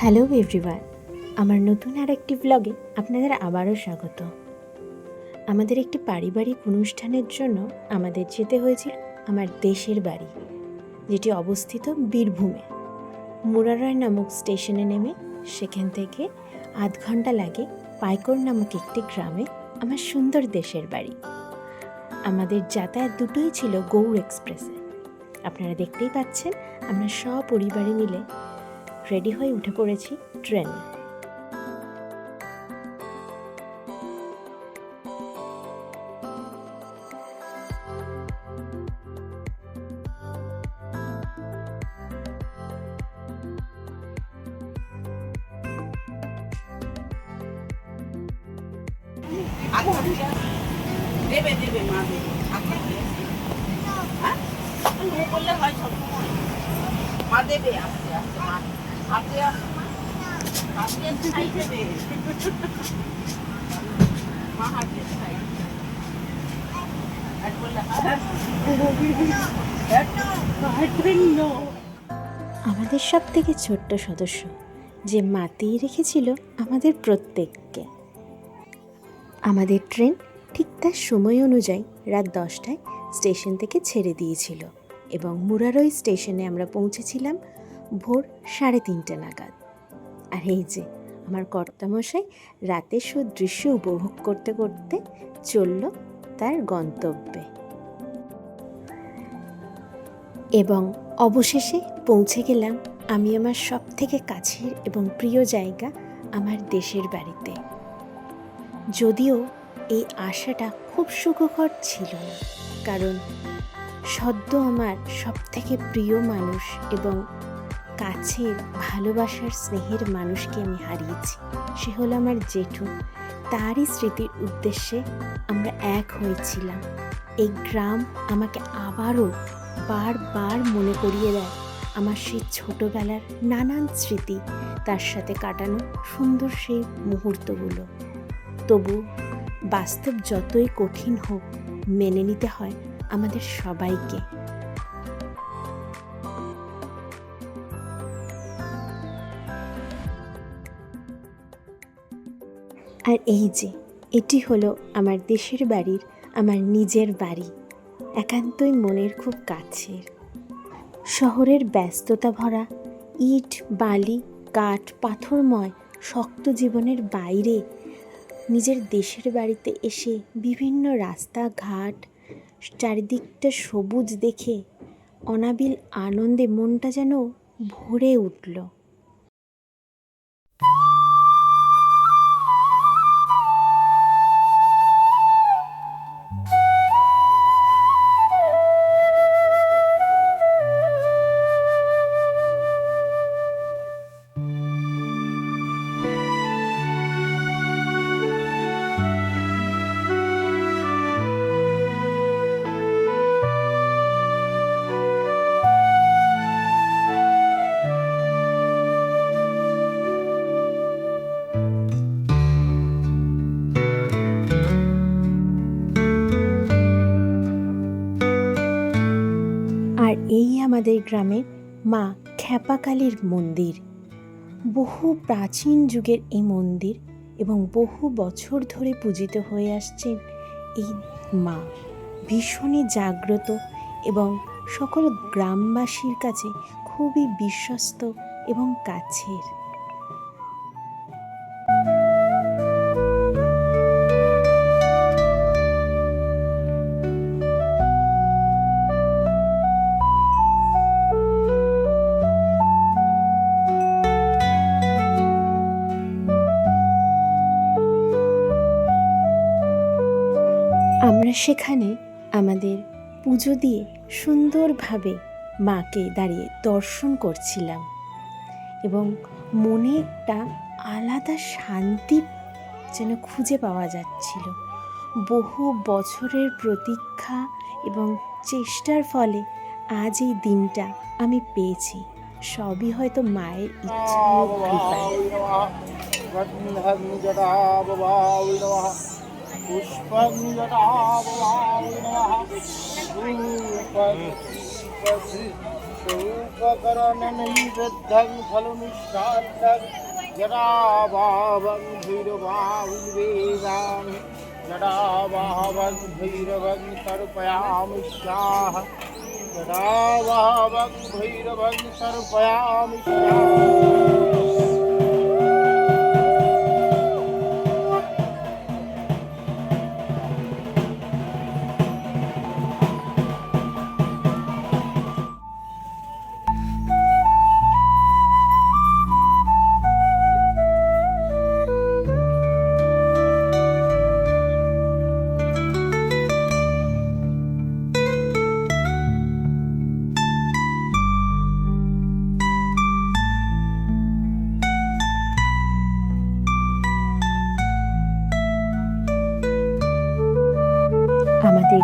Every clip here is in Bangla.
হ্যালো এভরিওয়ান, আমার নতুন আর একটি ব্লগে আপনাদের আবারও স্বাগত। আমাদের একটি পারিবারিক অনুষ্ঠানের জন্য আমাদের যেতে হয়েছিল আমার দেশের বাড়ি, যেটি অবস্থিত বীরভূমে। মুরারয় নামক স্টেশনে নেমে সেখান থেকে আধ ঘণ্টা লাগে পাইকর নামক একটি গ্রামে আমার সুন্দর দেশের বাড়ি। আমাদের যাতায়াত দুটোই ছিল গৌড় এক্সপ্রেসে। আপনারা দেখতেই পাচ্ছেন, আমরা সপরিবারে মিলে রেডি হয়ে উঠে পড়েছি ট্রেনে দেবে দেবে, মা, দেবে। হ্যাঁ? বললে হয় সবসময়। মা দেবে আস্তে আস্তে মা আমাদের সব থেকে ছোট্ট সদস্য, যে মাতিয়ে রেখেছিল আমাদের প্রত্যেককে। আমাদের ট্রেন ঠিক তার সময় অনুযায়ী রাত দশটায় স্টেশন থেকে ছেড়ে দিয়েছিল এবং মুরারই স্টেশনে আমরা পৌঁছেছিলাম ভোর সাড়ে তিনটে নাগাদ। আর এই যে, আমার কর্তামশাই রাতের সুদৃশ্য উপভোগ করতে করতে চলল তার গন্তব্যে। এবং অবশেষে পৌঁছে গেলাম আমি আমার সব থেকে কাছের এবং প্রিয় জায়গা আমার দেশের বাড়িতে। যদিও এই আশাটা খুব সুখকর ছিল না, কারণ সদ্য আমার সব থেকে প্রিয় মানুষ এবং কাছের, ভালোবাসার স্নেহের মানুষকে আমি হারিয়েছি। সে হলো আমার জেঠু। তারই স্মৃতির উদ্দেশ্যে আমরা এক হয়েছিলাম। এই গ্রাম আমাকে আবারও বারবার মনে করিয়ে দেয় আমার সেই ছোটোবেলার নানান স্মৃতি, তার সাথে কাটানো সুন্দর সেই মুহূর্তগুলো। তবু বাস্তব যতই কঠিন হোক, মেনে নিতে হয় আমাদের সবাইকে। আর এই যে, এটি হলো আমার দেশের বাড়ির, আমার নিজের বাড়ি। একান্তই মনের খুব কাছের। শহরের ব্যস্ততা ভরা, ইট, বালি, কাঠ, পাথরময়, শক্ত জীবনের বাইরে, নিজের দেশের বাড়িতে এসে বিভিন্ন রাস্তাঘাট চারিদিকটা সবুজ দেখে অনাবিল আনন্দে মনটা যেন ভরে উঠল। আমাদের গ্রামে মা খ্যাপাকালীর মন্দির। বহু প্রাচীন যুগের এই মন্দির এবং বহু বছর ধরে পূজিত হয়ে আসছেন এই মা। ভীষণই জাগ্রত এবং সকল গ্রামবাসীর কাছে খুবই বিশ্বস্ত এবং কাছের। সেখানে আমাদের পুজো দিয়ে সুন্দরভাবে মাকে দাঁড়িয়ে দর্শন করছিলাম এবং মনে একটা আলাদা শান্তি যেন খুঁজে পাওয়া যাচ্ছিল। বহু বছরের প্রতীক্ষা এবং চেষ্টার ফলে আজ এই দিনটা আমি পেয়েছি। সবই হয়তো মায়ের ইচ্ছা पुष्पकरणनिवेद्धं फलमिष्टान्तं जडाभावं भैरवायुर्वेदामि जडाभावं भैरवं तर्पयामि स्याः जडाभावं भैरवं तर्पयामि स्याः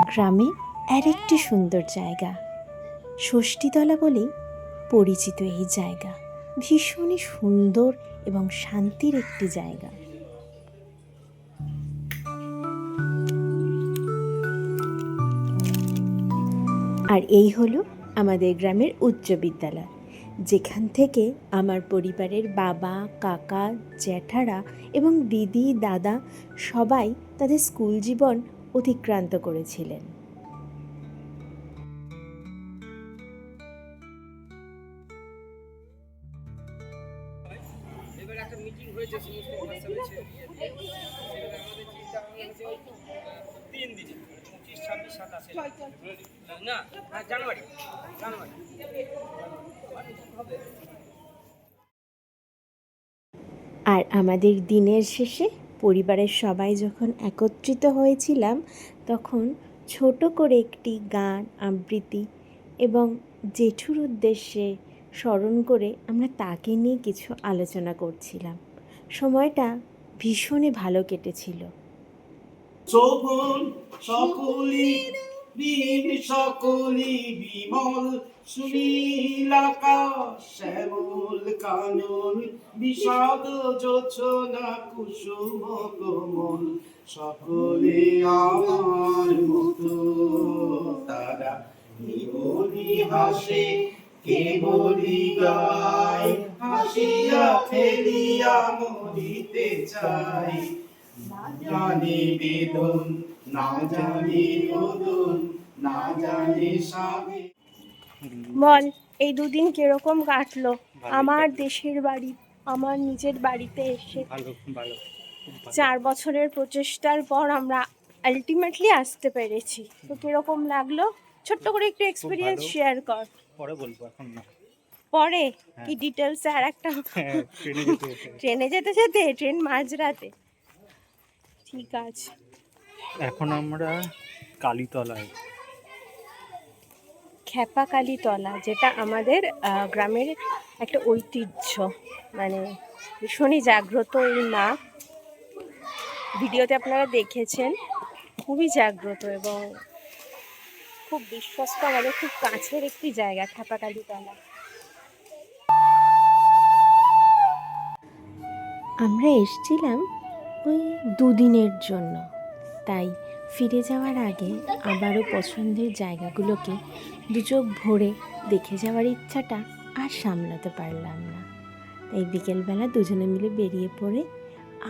গ্রামে আরেকটি সুন্দর জায়গা। ষষ্ঠীতলা বলেই পরিচিত এই জায়গা। ভীষণই সুন্দর এবং শান্তির একটি জায়গা। আর এই হলো আমাদের গ্রামের উচ্চ বিদ্যালয়। যেখান থেকে আমার পরিবারের বাবা, কাকা, জ্যাঠারা এবং দিদি, দাদা সবাই তাদের স্কুল জীবন অতিক্রান্ত করেছিলেন। না জানুয়ারি জানুয়ারি আর আমাদের দিনের শেষে পরিবারের সবাই যখন একত্রিত হয়েছিলাম, তখন ছোট করে একটি গান, আবৃত্তি এবং জেঠুর উদ্দেশ্যে স্মরণ করে আমরা তাকে নিয়ে কিছু আলোচনা করছিলাম। সময়টা ভীষণই ভালো কেটেছিল। শোভন বীর সকলি বিমল, সুনীল শ্যামল কানন, বিষাদ যোছনা কুসুম কোমল, সকলে আমার মতো। তারা নিবলি হাসে কে বলি গায়, হাসিয়া খেলিয়া মরিতে চাই জানি বেদন না জানি রোদন না জানি সাবে। বল এই দুদিন কীরকম কাটলো? আমার দেশের বাড়ি আমার নিজের বাড়িতে এসে ভালো ভালো চার বছরের প্রচেষ্টার পর আমরা আলটিমেটলি আসতে পেরেছি। তো কীরকম লাগল? ছোট্ট করে একটু এক্সপিরিয়েন্স শেয়ার কর। পরে বলব এখন না। পরে? কি ডিটেলস আর একটা হ্যাঁ ট্রেনে যেতে যেতে ট্রেনে যেতে যেতে ট্রেন মাঝরাতে। ঠিক আছে। এখন আমরা কালীতলায়। খ্যাপাকালি কালীতলা যেটা আমাদের গ্রামের একটা ঐতিহ্য। মানে ভীষণই জাগ্রত এই মা। ভিডিওতে আপনারা দেখেছেন খুবই জাগ্রত এবং খুব বিশ্বস্ত আমাদের খুব কাছের একটি জায়গা খ্যাপাকালি কালীতলা আমরা এসছিলাম ওই দুদিনের জন্য। তাই ফিরে যাওয়ার আগে আবারও পছন্দের জায়গাগুলোকে দু চোখ ভরে দেখে যাওয়ার ইচ্ছাটা আর সামলাতে পারলাম না। তাই বিকেলবেলা দুজনে মিলে বেরিয়ে পড়ে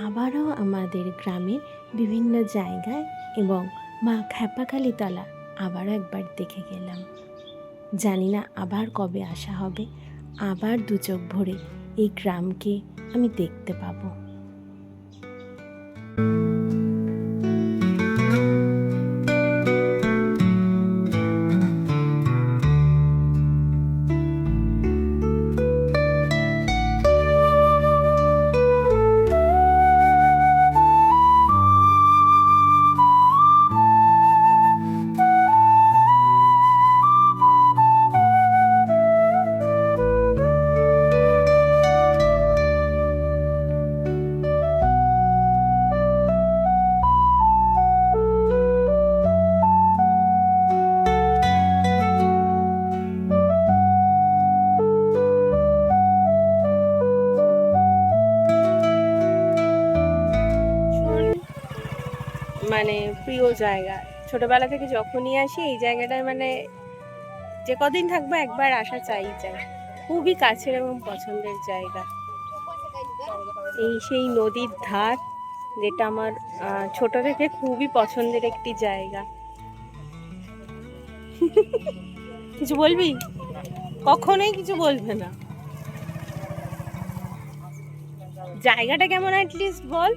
আবারও আমাদের গ্রামের বিভিন্ন জায়গায় এবং মা খ্যাপাকালী তলা আবারও একবার দেখে গেলাম। জানি না আবার কবে আসা হবে, আবার দু চোখ ভরে এই গ্রামকে আমি দেখতে পাবো। মানে প্রিয় জায়গা। ছোটবেলা থেকে যখনই আসি, এই জায়গাটায় মানে যে কদিন থাকব একবার আসা চাই চাই খুবই কাছের এবং পছন্দের জায়গা। এই সেই নদীর ধার, যেটা আমার ছোট থেকে খুবই পছন্দের একটি জায়গা। কিছু বলবি? কখনোই কিছু বলবে না। জায়গাটা কেমন অ্যাটলিস্ট বল।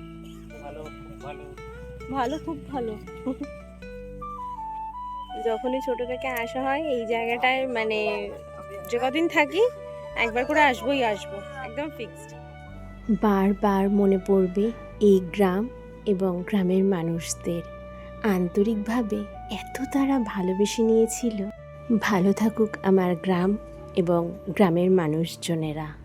ভালো, খুব ভালো। যখনই ছোট থেকে আসা হয়, এই জায়গাটায় মানে যে কদিন থাকি, একবার করে আসবোই আসব, একদম ফিক্সড বারবার মনে পড়বে এই গ্রাম এবং গ্রামের মানুষদের। আন্তরিকভাবে এত তারা ভালোবেসে নিয়েছিল। ভালো থাকুক আমার গ্রাম এবং গ্রামের মানুষজনেরা।